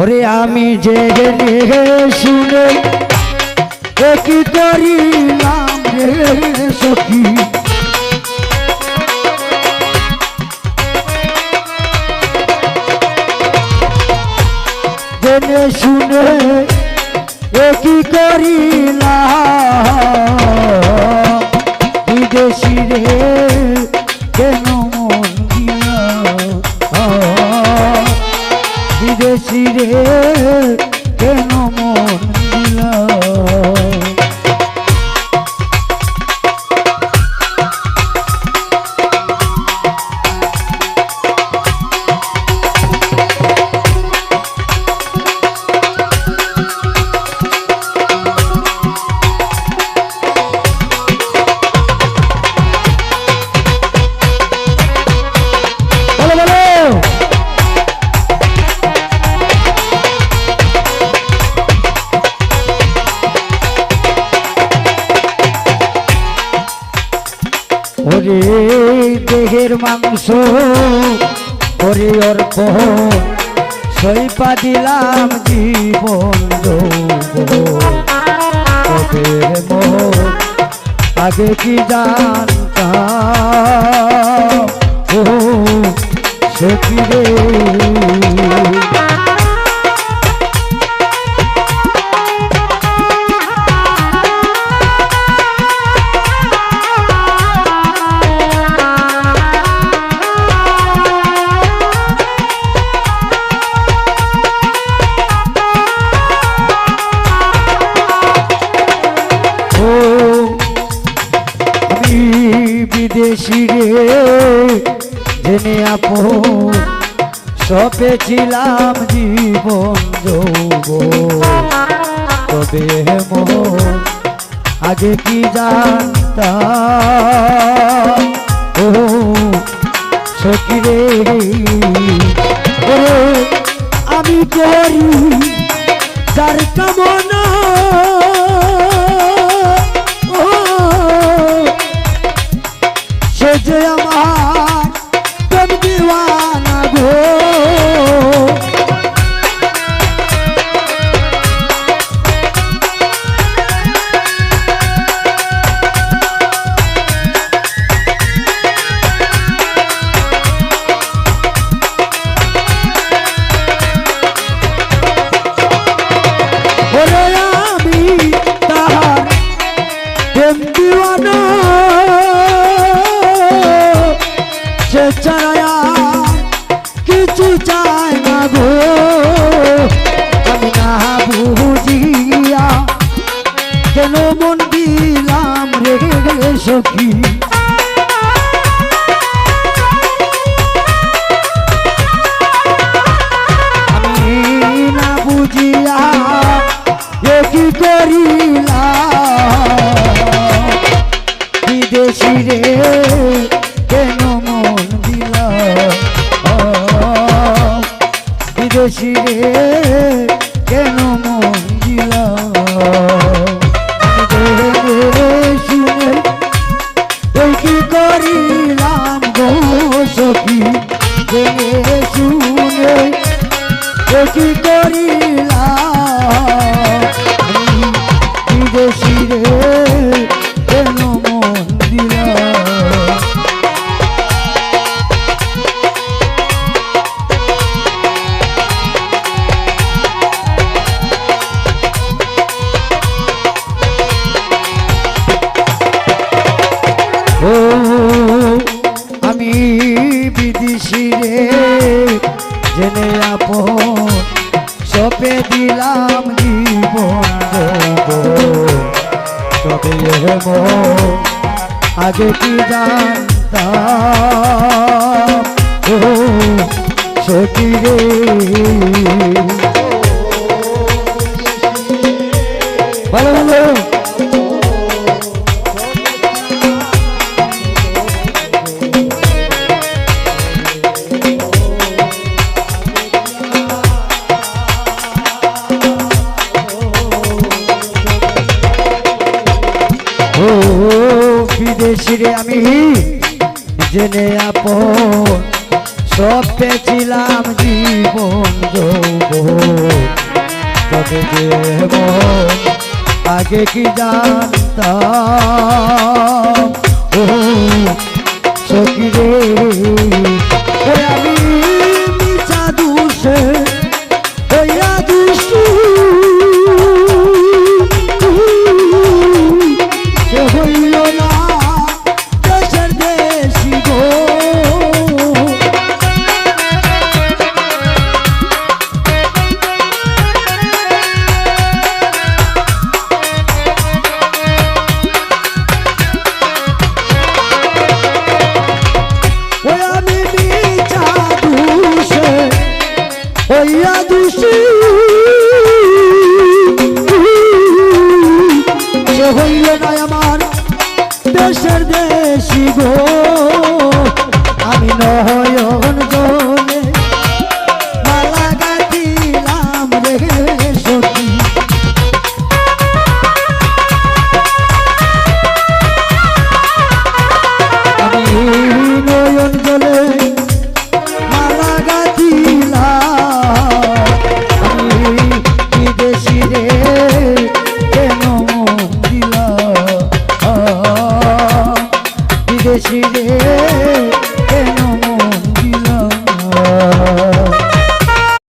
ওরে আমি যে শুনে একই করিলাম রে সখী। জেনে শুনে একই করিলাম বিদেশি রে কেন ওরে দেহের মাংস ওরে অর্প। সৈপা দিলাম জীবন আগে কি জানতাম? ও সে বিদেশি রে, জেনে আপন সপে ছিলাম জীবন যৌব তবে মন আগে কি জানতাম? ও, সখী রে আমি করি যার কামনা বুঝিয়া কেন মন দিলাম রে সখী? আমি সপে দিলাম জীবন। তবে আগে কি জানতাম রে বিদেশিরে আমি জেনে আপন সব পেছিলাম জীবন তবে আগে কি জানতাম? ও দেশি গো আমি নয়ন